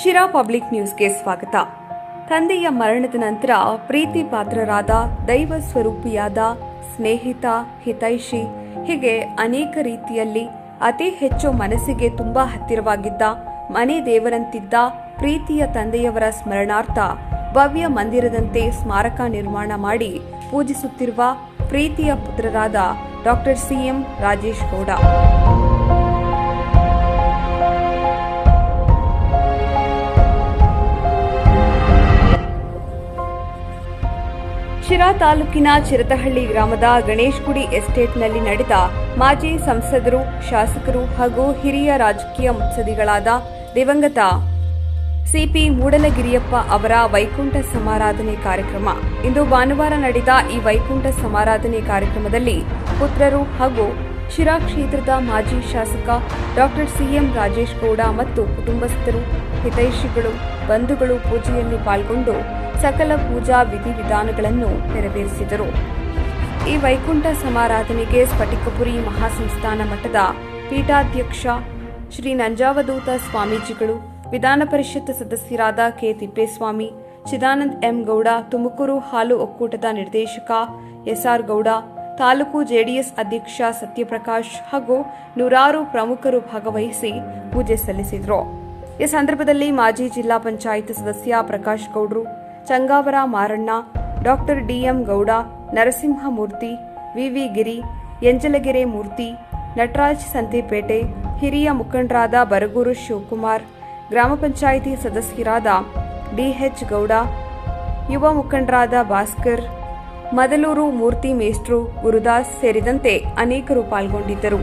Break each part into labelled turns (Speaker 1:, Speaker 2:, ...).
Speaker 1: Sira public ನ್ಯೂಸ್ಗೆ ಸ್ವಾಗತ. ತಂದೆಯ ಮರಣದ ನಂತರ ಪ್ರೀತಿ ಪಾತ್ರರಾದ ದೈವ ಸ್ವರೂಪಿಯಾದ ಸ್ನೇಹಿತ, ಹಿತೈಷಿ, ಹೀಗೆ ಅನೇಕ ರೀತಿಯಲ್ಲಿ ಅತಿ ಹೆಚ್ಚು ಮನಸ್ಸಿಗೆ ತುಂಬಾ ಹತ್ತಿರವಾಗಿದ್ದ ಮನೆ ದೇವರಂತಿದ್ದ ಪ್ರೀತಿಯ ತಂದೆಯವರ ಸ್ಮರಣಾರ್ಥ ಭವ್ಯ ಮಂದಿರದಂತೆ ಸ್ಮಾರಕ ನಿರ್ಮಾಣ ಮಾಡಿ ಪೂಜಿಸುತ್ತಿರುವ ಪ್ರೀತಿಯ ಪುತ್ರರಾದ ಡಾಕ್ಟರ್ ಸಿಎಂ ರಾಜೇಶ್ ಗೌಡ. ಶಿರಾ ತಾಲೂಕಿನ ಚಿರತಹಳ್ಳಿ ಗ್ರಾಮದ ಗಣೇಶ್ ಗುಡಿ ಎಸ್ಟೇಟ್ನಲ್ಲಿ ನಡೆದ ಮಾಜಿ ಸಂಸದರು, ಶಾಸಕರು ಹಾಗೂ ಹಿರಿಯ ರಾಜಕೀಯ ಮುತ್ಸದಿಗಳಾದ ದಿವಂಗತ ಸಿಪಿ ಮೂಡಲಗಿರಿಯಪ್ಪ ಅವರ ವೈಕುಂಠ ಸಮಾರಾಧನೆ ಕಾರ್ಯಕ್ರಮ. ಇಂದು ಭಾನುವಾರ ನಡೆದ ಈ ವೈಕುಂಠ ಸಮಾರಾಧನೆ ಕಾರ್ಯಕ್ರಮದಲ್ಲಿ ಪುತ್ರರು ಹಾಗೂ ಶಿರಾ ಕ್ಷೇತ್ರದ ಮಾಜಿ ಶಾಸಕ ಡಾಕ್ಟರ್ ಸಿಎಂ ರಾಜೇಶ್ ಗೌಡ ಮತ್ತು ಕುಟುಂಬಸ್ಥರು, ಹಿತೈಷಿಗಳು, ಬಂಧುಗಳು ಪೂಜೆಯಲ್ಲಿ ಪಾಲ್ಗೊಂಡು ಸಕಲ ಪೂಜಾ ವಿಧಿವಿಧಾನಗಳನ್ನು ನೆರವೇರಿಸಿದರು. ಈ ವೈಕುಂಠ ಸಮಾರಾಧನೆಗೆ ಸ್ಫಟಿಕಪುರಿ ಮಹಾಸಂಸ್ಥಾನ ಮಠದ ಪೀಠಾಧ್ಯಕ್ಷ ಶ್ರೀ ನಂಜಾವಧೂತ ಸ್ವಾಮೀಜಿಗಳು, ವಿಧಾನ ಪರಿಷತ್ ಸದಸ್ಯರಾದ ಕೆ. ತಿಪ್ಪೇಸ್ವಾಮಿ, ಚಿದಾನಂದ್ ಎಂ. ಗೌಡ, ತುಮಕೂರು ಹಾಲು ಒಕ್ಕೂಟದ ನಿರ್ದೇಶಕ ಎಸ್ಆರ್ ಗೌಡ ತಾಲೂಕು ಜೆಡಿಎಸ್ ಅಧ್ಯಕ್ಷ ಸತ್ಯಪ್ರಕಾಶ್ ಹಾಗೂ ನೂರಾರು ಪ್ರಮುಖರು ಭಾಗವಹಿಸಿ ಪೂಜೆ ಸಲ್ಲಿಸಿದರು. ಈ ಸಂದರ್ಭದಲ್ಲಿ ಮಾಜಿ ಜಿಲ್ಲಾ ಪಂಚಾಯತ್ ಸದಸ್ಯ ಪ್ರಕಾಶ್ ಗೌಡ್ರು, Changavara Maranna, doctor DM Gowda, Narasimhamurthy, VV Giri, Enjalagere ಮೂರ್ತಿ, ನಟರಾಜ್ ಸಂತಿಪೇಟೆ, ಹಿರಿಯ ಮುಖಂಡರಾದ ಬರಗೂರು ಶಿವಕುಮಾರ್, ಗ್ರಾಮ ಪಂಚಾಯಿತಿ ಸದಸ್ಯರಾದ ಡಿಎಚ್ ಗೌಡ, ಯುವ ಮುಖಂಡರಾದ ಭಾಸ್ಕರ್ ಮದಲೂರು ಮೂರ್ತಿ ಮೇಷ್ಟ್ರು ಗುರುದಾಸ್ ಸೇರಿದಂತೆ ಅನೇಕರು ಪಾಲ್ಗೊಂಡಿದ್ದರು.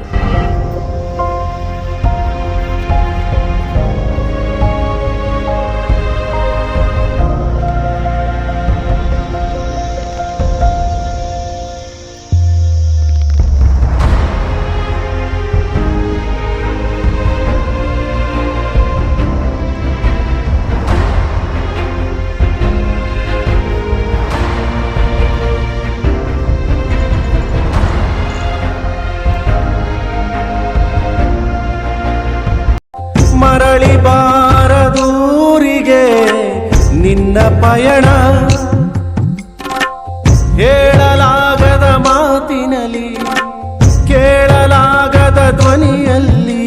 Speaker 2: ನಿನ್ನ ಪಯಣ. ಹೇಳಲಾಗದ ಮಾತಿನಲ್ಲಿ ಕೇಳಲಾಗದ ಧ್ವನಿಯಲ್ಲಿ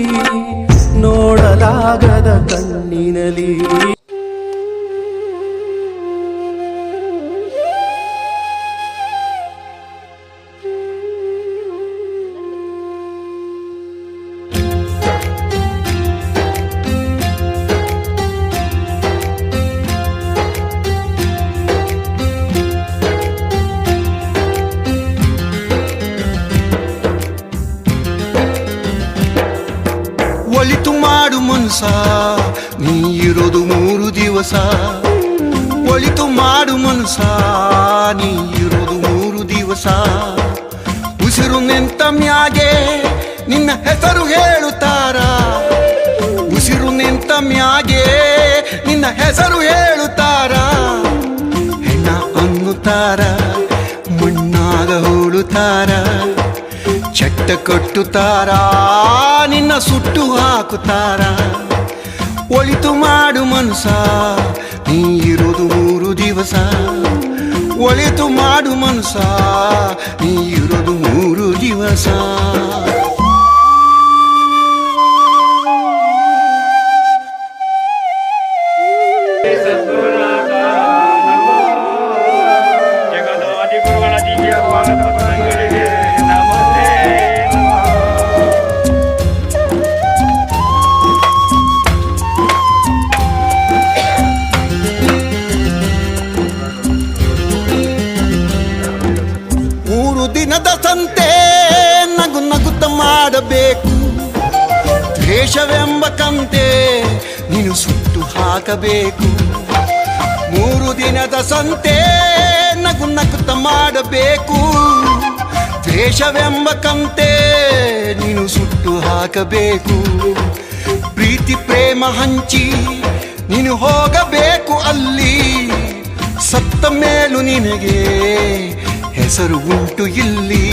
Speaker 2: ನೋಡಲಾಗದ ಕಣ್ಣಿನಲ್ಲಿ.
Speaker 3: ಮನ್ಸ ನೀ ಇರೋದು ಮೂರು ದಿವಸ. ಒಳಿತು ಮಾಡು ಮನಸ ನೀ ಇರೋದು ಮೂರು ದಿವಸ. ಉಸಿರು ನಿಂತ ಮ್ಯಾಗೆ ನಿನ್ನ ಹೆಸರು ಹೇಳುತ್ತಾರ. ಉಸಿರು ನಿಂತ ಮ್ಯಾಗೆ ನಿನ್ನ ಹೆಸರು ಹೇಳುತ್ತಾರ. ಹೆಣ್ಣ ಅನ್ನುತ್ತಾರ, ಮಣ್ಣಾಗ ಹೂಳುತ್ತಾರ ಚಟ್ಟ ಕಟ್ಟುತ್ತಾರ? ನಿನ್ನ ಸುಟ್ಟು ಹಾಕುತ್ತಾರ? ಒಳಿತು ಮಾಡು ಮನಸ ನೀ ಇರೋದು ಮೂರು ದಿವಸ. ಒಳಿತು ಮಾಡು ಮನಸಾ ನೀ ಇರೋದು ಮೂರು ದಿವಸ. ಮಾಡಬೇಕು ದ್ವೇಷವೆಂಬ ಕಂತೆ ನೀನು ಸುಟ್ಟು ಹಾಕಬೇಕು. ಮೂರು ದಿನದ ಸಂತೆ ನಗು ನಗುತ್ತ ಮಾಡಬೇಕು. ದ್ವೇಷವೆಂಬ ಕಂತೆ ನೀನು ಸುಟ್ಟು ಹಾಕಬೇಕು. ಪ್ರೀತಿ ಪ್ರೇಮ ಹಂಚಿ ನೀನು ಹೋಗಬೇಕು ಅಲ್ಲಿ. ಸತ್ತ ಮೇಲೂ ನಿನಗೆ ಹೆಸರು ಉಂಟು ಇಲ್ಲಿ.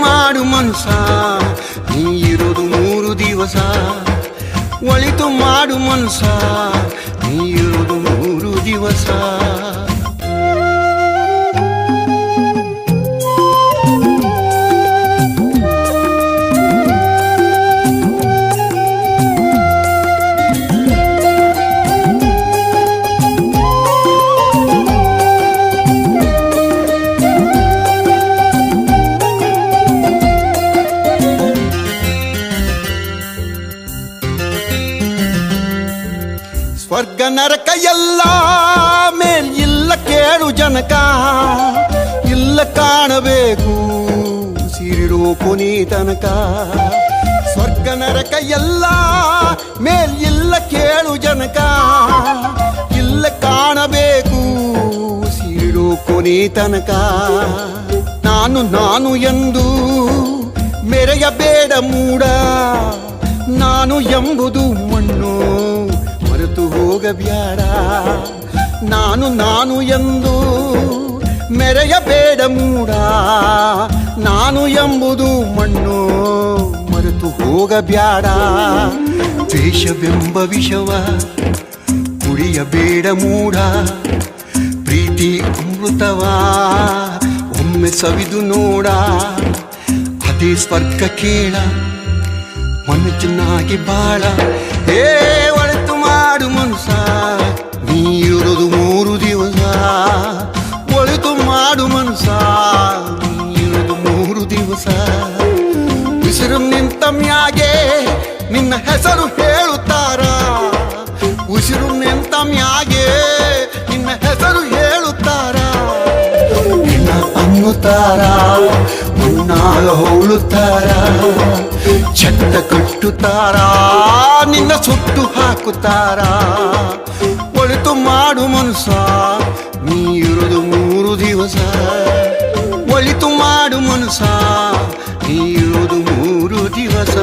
Speaker 3: ಮಾಡು ಮನುಷ್ಯ ನೀ ಇರೋದು ಮೂರು ದಿವಸ. ಒಳಿತು ಮಾಡು ಮನುಷ್ಯ ನೀ ಇರೋದು ಮೂರು ದಿವಸ. ಜನಕ ಇಲ್ಲ ಕಾಣಬೇಕು. ಸಿರಿರೋ ಕೊನೆ ತನಕ. ಸ್ವರ್ಗ ನರಕ ಎಲ್ಲ ಮೇಲ್ ಇಲ್ಲ ಕೇಳು ಜನಕ. ಇಲ್ಲ ಕಾಣಬೇಕು. ಸಿರಿರೋ ಕೊನೆ ತನಕ. ನಾನು ನಾನು ಎಂದು ಮೆರೆಯಬೇಡ ಮೂಡ. ನಾನು ಎಂಬುದು ಮಣ್ಣು ಮರೆತು ಹೋಗಬ್ಯಾಡ. ನಾನು ನಾನು ಎಂದು ಮೆರೆಯಬೇಡ ಮೂಡ. ನಾನು ಎಂಬುದು ಮಣ್ಣು ಮರೆತು ಹೋಗಬ್ಯಾಡ. ದ್ವೇಷವೆಂಬ ವಿಷವ ಕುಡಿಯಬೇಡ ಮೂಡ. ಪ್ರೀತಿ ಅಮೃತವ ಒಮ್ಮೆ ಸವಿದು ನೋಡ. ಅದೇ ಸ್ವರ್ಗ ಕೇಳ ಚೆನ್ನಾಗಿ ಬಾಳ. ಏ ಮಾಡು ಇಳಿದು ಮೂರು ದಿವಸ. ಉಸಿರು ನಿಂತ ಮ್ಯಾಗೆ ನಿನ್ನ ಹೆಸರು ಹೇಳುತ್ತಾರ? ಉಸಿರು ನಿಂತ ಮ್ಯಾಗೆ ನಿನ್ನ ಹೆಸರು ಹೇಳುತ್ತಾರ? ನಿನ್ನ ಅನ್ನುತ್ತಾರ? ಮುನ್ನಾಗ ಹೋಳುತ್ತಾರ? ಚಟ್ಟ ಕಟ್ಟುತ್ತಾರ? ನಿನ್ನ ಸುಟ್ಟು ಹಾಕುತ್ತಾರ? ಒಳಿತು ಮಾಡು ಮನುಷ್ಯ ನೀ ಇರೋದು ಮೂರು ದಿವಸ ಒಳಿತು ಮಾಡು ಮನಸ ನೀಡುವುದು ಮೂರು ದಿವಸ.